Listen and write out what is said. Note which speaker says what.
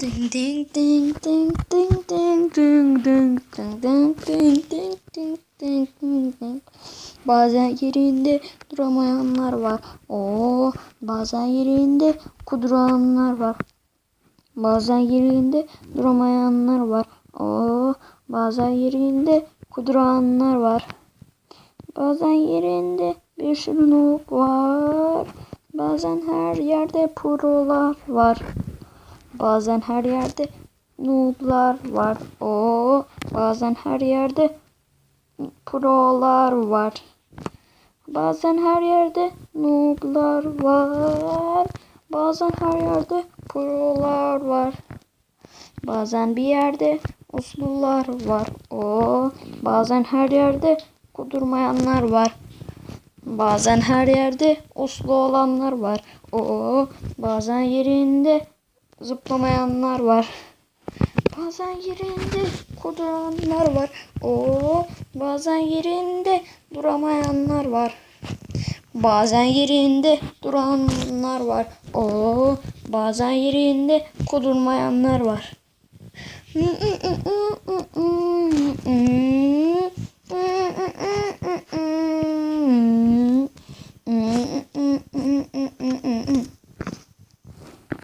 Speaker 1: Ding ding ding ding ding ding ding ding ding ding ding ding ding ding ding ding. Bazen yerinde duramayanlar var. Oo, bazen yerinde kuduranlar var. Bazen yerinde duramayanlar var. Oo, bazen yerinde kuduranlar var. Bazen yerinde bir sürü noob var. Bazen her yerde prolar var. Bazen her yerde nooblar var. Oo, bazen her yerde prolar var. Bazen her yerde nooblar var. Bazen her yerde prolar var. Bazen bir yerde uslular var. Oo, bazen her yerde kudurmayanlar var. Bazen her yerde uslu olanlar var. Oo, bazen yerinde zıplamayanlar var. Bazen yerinde kuduranlar var. Oo, bazen yerinde duramayanlar var. Bazen yerinde duranlar var. Oo, bazen yerinde kudurmayanlar var.